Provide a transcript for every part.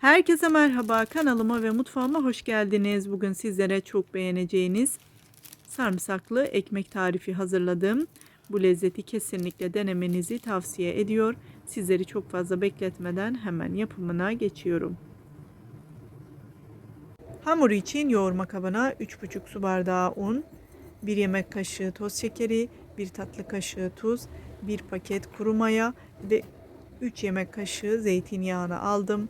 Herkese merhaba. Kanalıma ve mutfağıma hoş geldiniz. Bugün sizlere çok beğeneceğiniz sarımsaklı ekmek tarifi hazırladım. Bu lezzeti kesinlikle denemenizi tavsiye ediyor. Sizleri çok fazla bekletmeden hemen yapımına geçiyorum. Hamur için yoğurma kabına 3,5 su bardağı un, 1 yemek kaşığı toz şekeri, 1 tatlı kaşığı tuz, 1 paket kuru maya ve 3 yemek kaşığı zeytinyağını aldım.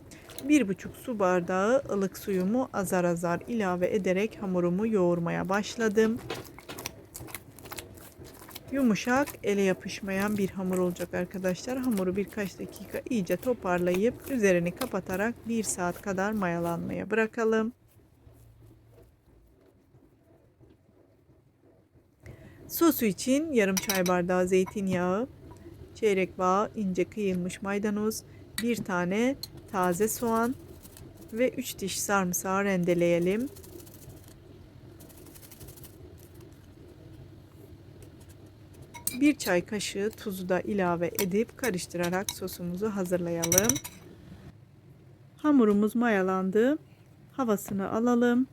1,5 su bardağı ılık suyumu azar azar ilave ederek hamurumu yoğurmaya başladım. Yumuşak, ele yapışmayan bir hamur olacak arkadaşlar. Hamuru birkaç dakika iyice toparlayıp üzerini kapatarak 1 saat kadar mayalanmaya bırakalım. Sosu için yarım çay bardağı zeytinyağı, çeyrek bağ ince kıyılmış maydanoz, bir tane taze soğan ve 3 diş sarımsağı rendeleyelim. Bir çay kaşığı tuzu da ilave edip karıştırarak sosumuzu hazırlayalım. Hamurumuz mayalandı. Havasını alalım.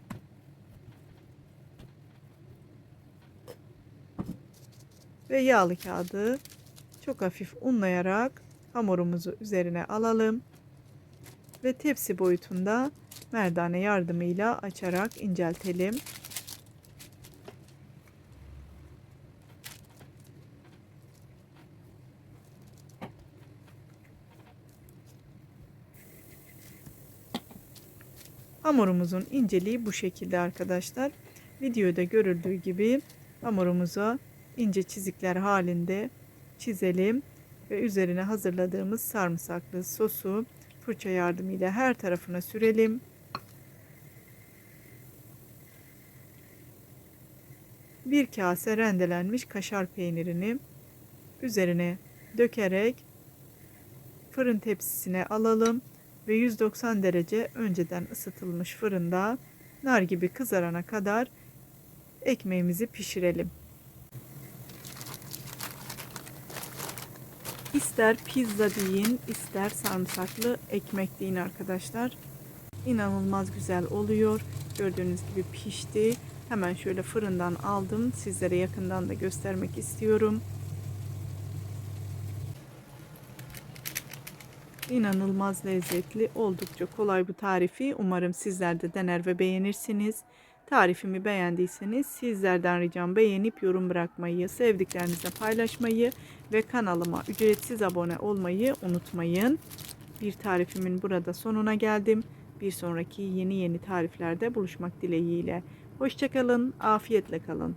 Ve yağlı kağıdı çok hafif unlayarak hamurumuzu üzerine alalım ve tepsi boyutunda merdane yardımıyla açarak inceltelim. Hamurumuzun inceliği bu şekilde arkadaşlar. Videoda görüldüğü gibi hamurumuza ince çizikler halinde çizelim ve üzerine hazırladığımız sarımsaklı sosu fırça yardımıyla her tarafına sürelim. Bir kase rendelenmiş kaşar peynirini üzerine dökerek fırın tepsisine alalım ve 190 derece önceden ısıtılmış fırında nar gibi kızarana kadar ekmeğimizi pişirelim. İster pizza deyin, ister sarımsaklı ekmek deyin arkadaşlar. İnanılmaz güzel oluyor. Gördüğünüz gibi pişti. Hemen şöyle fırından aldım. Sizlere yakından da göstermek istiyorum. İnanılmaz lezzetli, oldukça kolay bu tarifi. Umarım sizler de dener ve beğenirsiniz. Tarifimi beğendiyseniz sizlerden ricam beğenip yorum bırakmayı, sevdiklerinizle paylaşmayı ve kanalıma ücretsiz abone olmayı unutmayın. Bir tarifimin burada sonuna geldim. Bir sonraki yeni yeni tariflerde buluşmak dileğiyle. Hoşçakalın, afiyetle kalın.